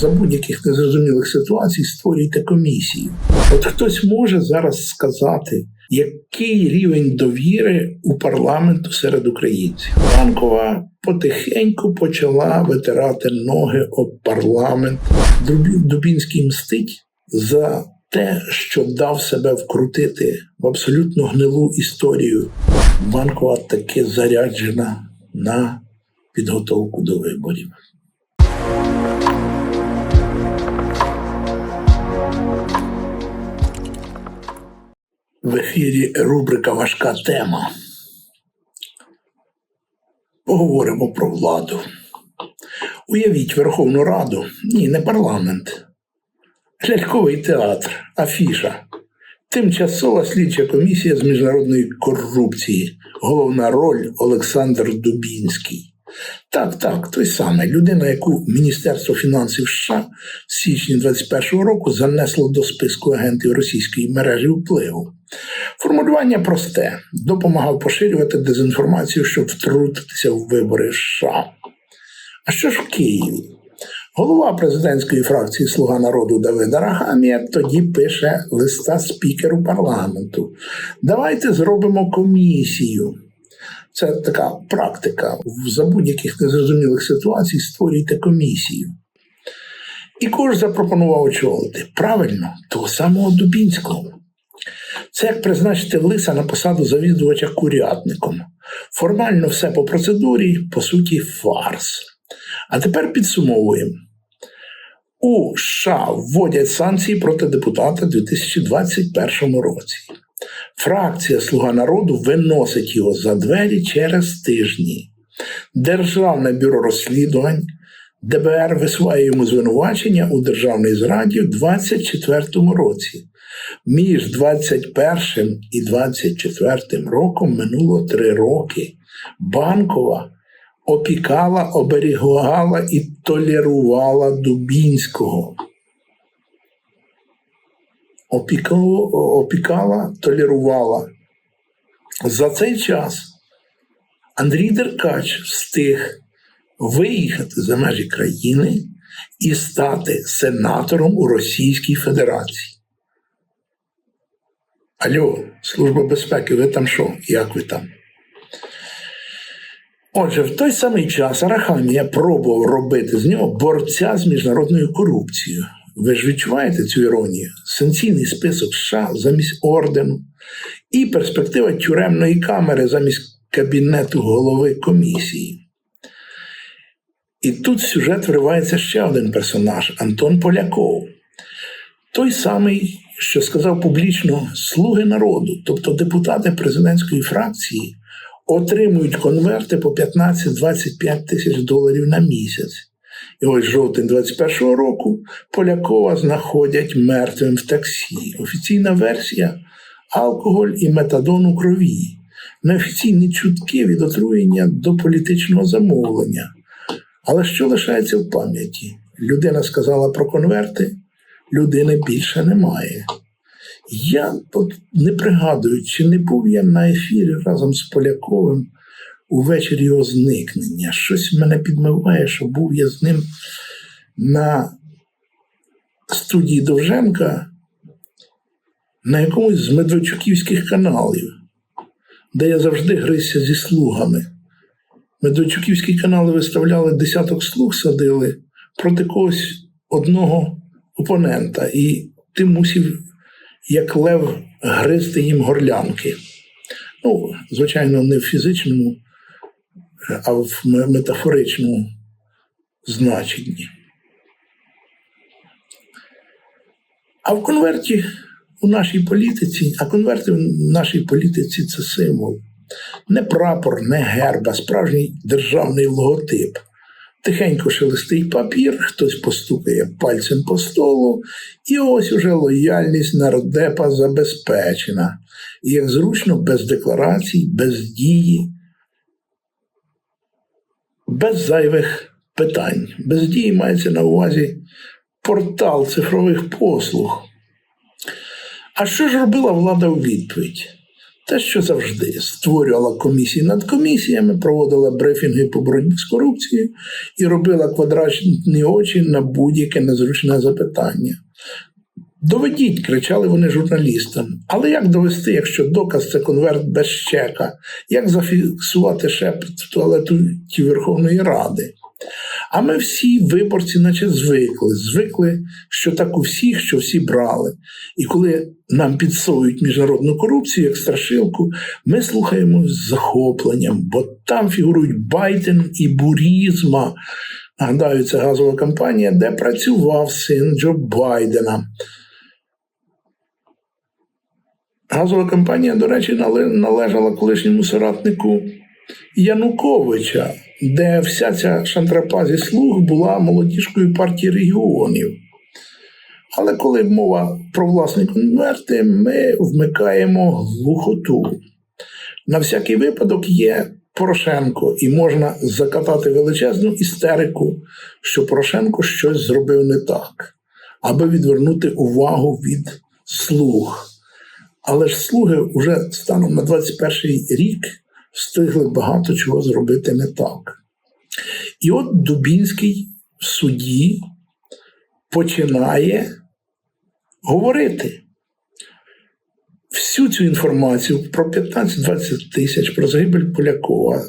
за будь-яких незрозумілих ситуацій створюйте комісію. От хтось може зараз сказати, який рівень довіри у парламенту серед українців. Банкова потихеньку почала витирати ноги об парламент. Дубінський мстить за те, що дав себе вкрутити в абсолютно гнилу історію. Банкова таки заряджена на підготовку до виборів. В ефірі рубрика Важка тема. Поговоримо про владу. Уявіть Верховну Раду, ні, не парламент, ляльковий театр, афіша, тимчасова слідча комісія з міжнародної корупції, головна роль Олександр Дубінський. Так, так, той самий людина, яку Міністерство фінансів США в січні 21-го року занесло до списку агентів російської мережі впливу. Формулювання просте: допомагав поширювати дезінформацію, щоб втрутитися в вибори США. А що ж в Києві? Голова президентської фракції Слуга народу Давид Арахамія тоді пише листа спікеру парламенту. Давайте зробимо комісію. Це така практика. За будь-яких незрозумілих ситуацій створюйте комісію. І кож запропонував очолити. Правильно, того самого Дубінського. Це як призначити лиса на посаду завідувача курятником. Формально все по процедурі, по суті, фарс. А тепер підсумовуємо. У США вводять санкції проти депутата у 2021 році. Фракція Слуга народу виносить його за двері через тижні. Державне бюро розслідувань ДБР висуває йому звинувачення у державній зраді в 2024 році. Між 21 і 24 роком минуло три роки. Банкова опікала, оберігала і толерувала Дубінського. Опікала, толерувала. За цей час Андрій Деркач встиг виїхати за межі країни і стати сенатором у Російській Федерації. Алло, Служба безпеки, ви там що? Як ви там? Отже, в той самий час Арахамія пробував робити з нього борця з міжнародною корупцією. Ви ж відчуваєте цю іронію? Санкційний список США замість ордену і перспектива тюремної камери замість кабінету голови комісії. І тут в сюжет вривається ще один персонаж Антон Поляков. Той самий, що сказав публічно слуги народу, тобто депутати президентської фракції, отримують конверти по 15-25 тисяч доларів на місяць. І ось жовтень 21-го року Полякова знаходять мертвим в таксі. Офіційна версія алкоголь і метадон у крові. Неофіційні чутки від отруєння до політичного замовлення. Але що лишається в пам'яті? Людина сказала про конверти, людини більше немає. Я от не пригадую, чи не був я на ефірі разом з Поляковим увечері його зникнення. Щось мене підмиває, що був я з ним на студії Довженка на якомусь з медведчуківських каналів, де я завжди грився зі слугами. Медведчуківські канали виставляли десяток слуг, садили проти когось одного опонента, і ти мусив, як лев, гризти їм горлянки. Ну, звичайно, не в фізичному, а в метафоричному значенні. А в конверті у нашій політиці, а конверти в нашій політиці це символ. Не прапор, не герб, а справжній державний логотип. Тихенько шелестить папір, хтось постукає пальцем по столу, і ось уже лояльність нардепа забезпечена. І як зручно, без декларацій, без дії, без зайвих питань. Без дії мається на увазі портал цифрових послуг. А що ж робила влада у відповідь? Те, що завжди створювала комісії над комісіями, проводила брифінги по боротьбі з корупцією і робила квадратні очі на будь-яке незручне запитання. Доведіть, кричали вони журналістам. Але як довести, якщо доказ це конверт без чека? Як зафіксувати шепот в туалеті Верховної Ради? А ми всі виборці, наче звикли, звикли, що так у всіх, що всі брали. І коли нам підсовують міжнародну корупцію як страшилку, ми слухаємо з захопленням, бо там фігурують Байден і Бурізма. Нагадаю, це газова компанія, де працював син Джо Байдена. Газова компанія, до речі, належала колишньому соратнику Януковича, де вся ця шантрапа зі слуг була молодіжкою партії регіонів. Але коли мова про власні конверти, ми вмикаємо глухоту. На всякий випадок є Порошенко, і можна закатати величезну істерику, що Порошенко щось зробив не так, аби відвернути увагу від слуг. Але ж слуги вже станом на 21 рік встигли багато чого зробити не так. І от Дубінський в суді починає говорити всю цю інформацію про 15-20 тисяч, про загибель Полякова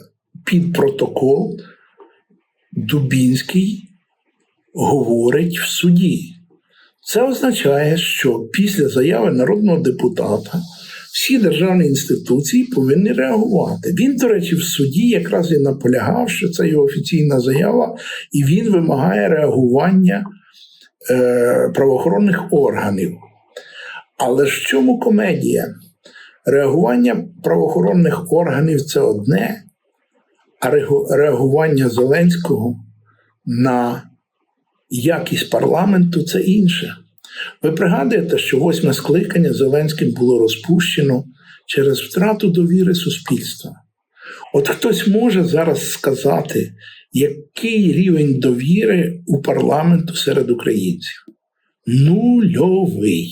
під протокол Дубінський говорить в суді. Це означає, що після заяви народного депутата всі державні інституції повинні реагувати. Він, до речі, в суді якраз і наполягав, що це його офіційна заява, і він вимагає реагування е, правоохоронних органів. Але ж в чому комедія? Реагування правоохоронних органів це одне, а реагування Зеленського на якість парламенту це інше. Ви пригадуєте, що восьме скликання Зеленським було розпущено через втрату довіри суспільства. От хтось може зараз сказати, який рівень довіри у парламенту серед українців? Нульовий.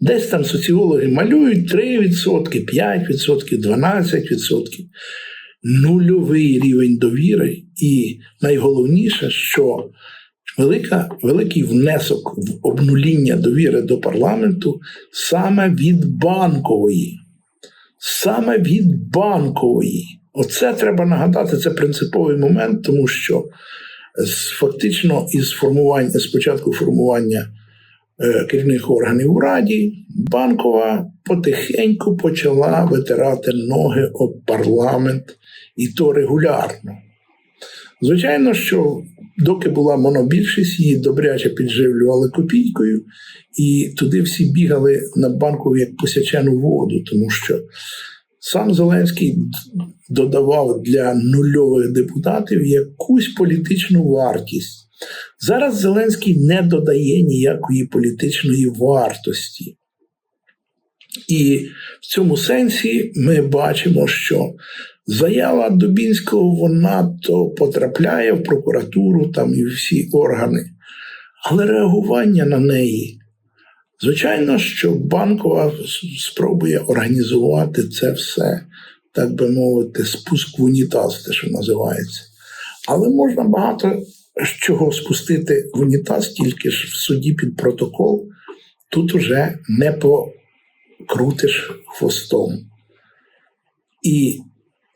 Десь там соціологи малюють 3%, 5%, 12%. Нульовий рівень довіри, і найголовніше, що велика, великий внесок в обнуління довіри до парламенту саме від банкової. Саме від банкової. Оце треба нагадати, це принциповий момент, тому що фактично із формування, з початку формування е, керівних органів у Раді, банкова потихеньку почала витирати ноги об парламент, і то регулярно. Звичайно, що доки була монобільшість, її добряче підживлювали копійкою, і туди всі бігали на банку як посячену воду, тому що сам Зеленський додавав для нульових депутатів якусь політичну вартість. Зараз Зеленський не додає ніякої політичної вартості. І в цьому сенсі ми бачимо, що заява Дубінського вона то потрапляє в прокуратуру там і всі органи, але реагування на неї. Звичайно, що банкова спробує організувати це все, так би мовити, спуск в унітаз, те, що називається. Але можна багато чого спустити в унітаз, тільки ж в суді під протокол. Тут уже не покрутиш хвостом. І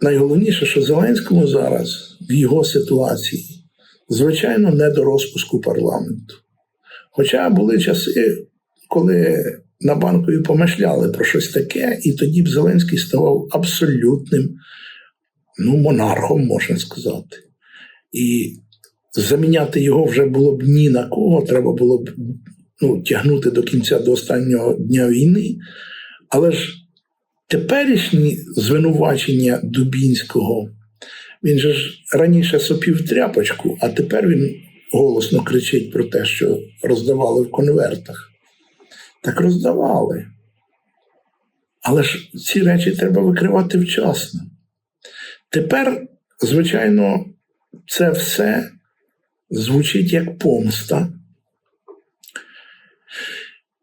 найголовніше, що Зеленському зараз в його ситуації, звичайно, не до розпуску парламенту. Хоча були часи, коли на банкові помишляли про щось таке, і тоді б Зеленський ставав абсолютним ну, монархом, можна сказати. І заміняти його вже було б ні на кого, треба було б ну, тягнути до кінця до останнього дня війни. Але ж теперішні звинувачення Дубінського, він же ж раніше сопів тряпочку, а тепер він голосно кричить про те, що роздавали в конвертах. Так роздавали. Але ж ці речі треба викривати вчасно. Тепер, звичайно, це все звучить як помста.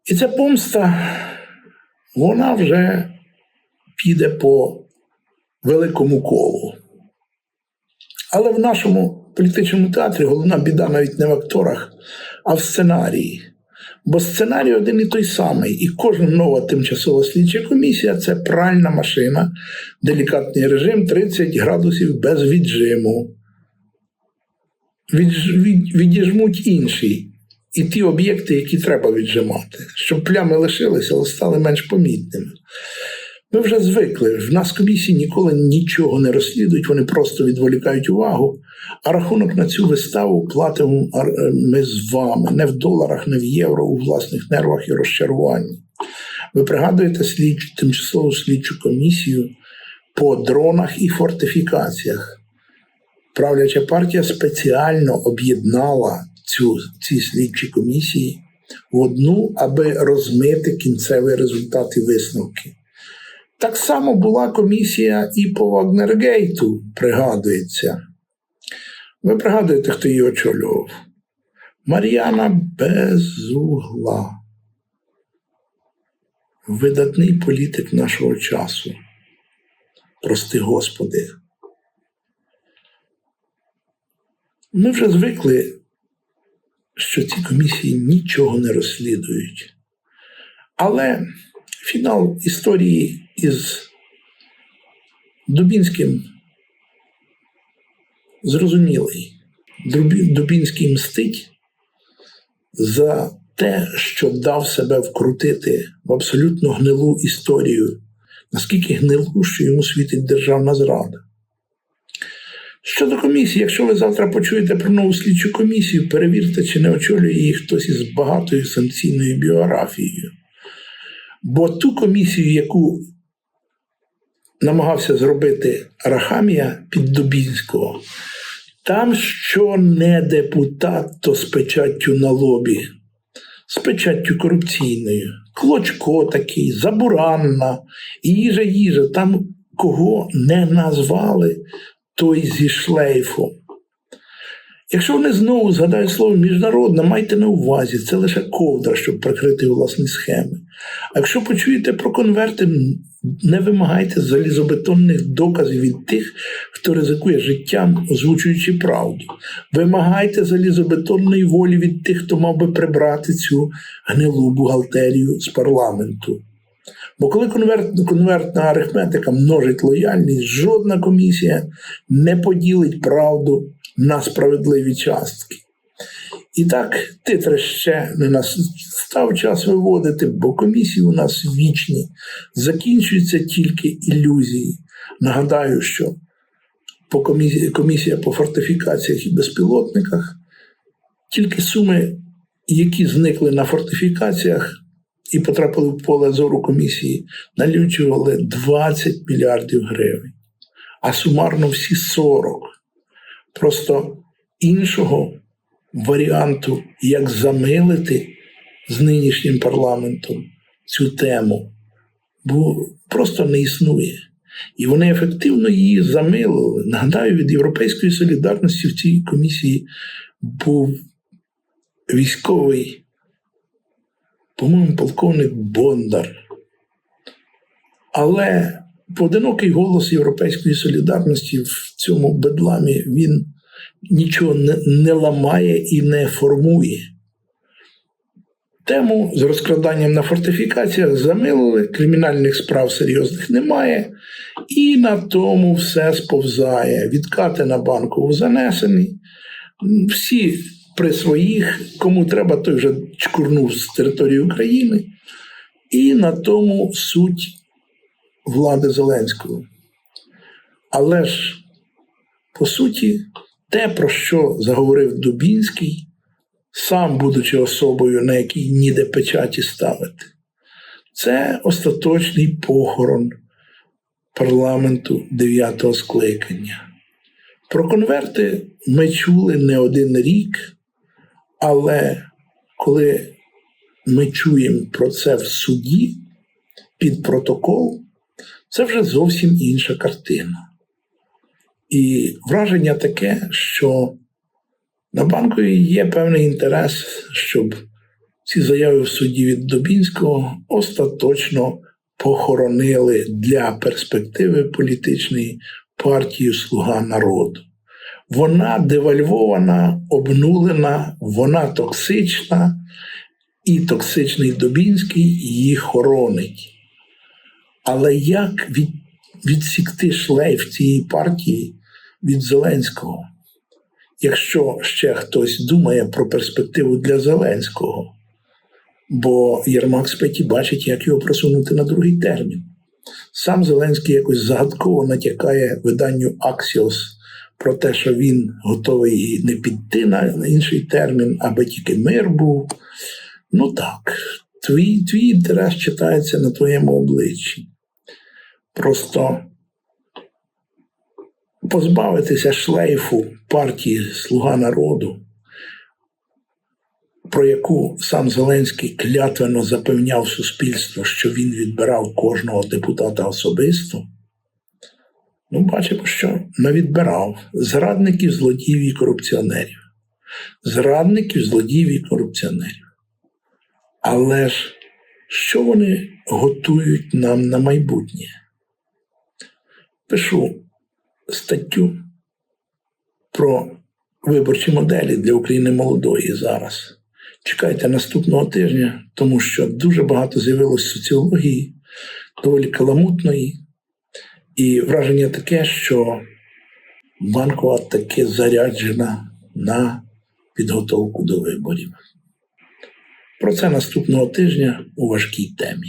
І ця помста, вона вже піде по великому колу. Але в нашому політичному театрі головна біда навіть не в акторах, а в сценарії. Бо сценарій один і той самий, і кожна нова тимчасова слідча комісія це пральна машина, делікатний режим 30 градусів без віджиму. Відж, від, відіжмуть інші і ті об'єкти, які треба віджимати, щоб плями лишилися, але стали менш помітними. Ми вже звикли. В нас комісії ніколи нічого не розслідують, вони просто відволікають увагу. А рахунок на цю виставу платимо ми з вами не в доларах, не в євро, у власних нервах і розчаруванні. Ви пригадуєте слідчу, тимчасову слідчу комісію по дронах і фортифікаціях. Правляча партія спеціально об'єднала цю, ці слідчі комісії в одну, аби розмити кінцевий результат і висновки. Так само була комісія і по Вагнергейту, пригадується. Ви пригадуєте, хто її очолював? Мар'яна Безугла. Видатний політик нашого часу. Прости Господи. Ми вже звикли, що ці комісії нічого не розслідують. Але фінал історії із Дубінським зрозумілий. Дубінський мстить за те, що дав себе вкрутити в абсолютно гнилу історію, наскільки гнилу, що йому світить державна зрада. Щодо комісії, якщо ви завтра почуєте про нову слідчу комісію, перевірте, чи не очолює її хтось із багатою санкційною біографією. Бо ту комісію, яку намагався зробити Рахамія під Дубінського, там що не депутат, то з печаттю на лобі, з печаттю корупційною. Клочко такий, забуранна, їжа, їжа. Там кого не назвали, той зі шлейфом. Якщо вони знову згадають слово міжнародна, майте на увазі, це лише ковдра, щоб прикрити власні схеми. А якщо почуєте про конверти, не вимагайте залізобетонних доказів від тих, хто ризикує життям, озвучуючи правду. Вимагайте залізобетонної волі від тих, хто мав би прибрати цю гнилу бухгалтерію з парламенту. Бо коли конверт, конвертна арифметика множить лояльність, жодна комісія не поділить правду на справедливі частки. І так, титри ще не настав час виводити, бо комісії у нас вічні, закінчуються тільки ілюзії. Нагадаю, що по комісія, комісія по фортифікаціях і безпілотниках тільки суми, які зникли на фортифікаціях і потрапили в поле зору комісії, налічували 20 мільярдів гривень, а сумарно всі 40. Просто іншого варіанту, як замилити з нинішнім парламентом цю тему, бо просто не існує. І вони ефективно її замилили. Нагадаю, від Європейської солідарності в цій комісії був військовий, по-моєму, полковник Бондар. Але поодинокий голос Європейської солідарності в цьому бедламі він нічого не, не ламає і не формує. Тему з розкраданням на фортифікаціях замилили, кримінальних справ серйозних немає, і на тому все сповзає. Відкати на банкову занесені. Всі при своїх, кому треба, той вже чкурнув з території України. І на тому суть влади Зеленського. Але ж, по суті, те, про що заговорив Дубінський, сам будучи особою, на якій ніде печаті ставити, це остаточний похорон парламенту дев'ятого скликання. Про конверти ми чули не один рік, але коли ми чуємо про це в суді під протокол, це вже зовсім інша картина. І враження таке, що на банкові є певний інтерес, щоб ці заяви в суді від Дубінського остаточно похоронили для перспективи політичної партію Слуга народу. Вона девальвована, обнулена, вона токсична, і токсичний Дубінський її хоронить. Але як від, відсікти шлейф цієї партії від Зеленського? Якщо ще хтось думає про перспективу для Зеленського, бо Єрмак Спеті бачить, як його просунути на другий термін. Сам Зеленський якось загадково натякає виданню Аксіос про те, що він готовий не піти на інший термін, аби тільки мир був. Ну так, твій, твій інтерес читається на твоєму обличчі. Просто позбавитися шлейфу партії Слуга народу, про яку сам Зеленський клятвенно запевняв суспільство, що він відбирав кожного депутата особисто. Ну, бачимо, що не відбирав зрадників, злодіїв і корупціонерів. Зрадників, злодіїв і корупціонерів. Але ж що вони готують нам на майбутнє? Пишу статтю про виборчі моделі для України молодої зараз. Чекайте наступного тижня, тому що дуже багато з'явилось соціології, доволі каламутної, і враження таке, що банкова таки заряджена на підготовку до виборів. Про це наступного тижня у важкій темі.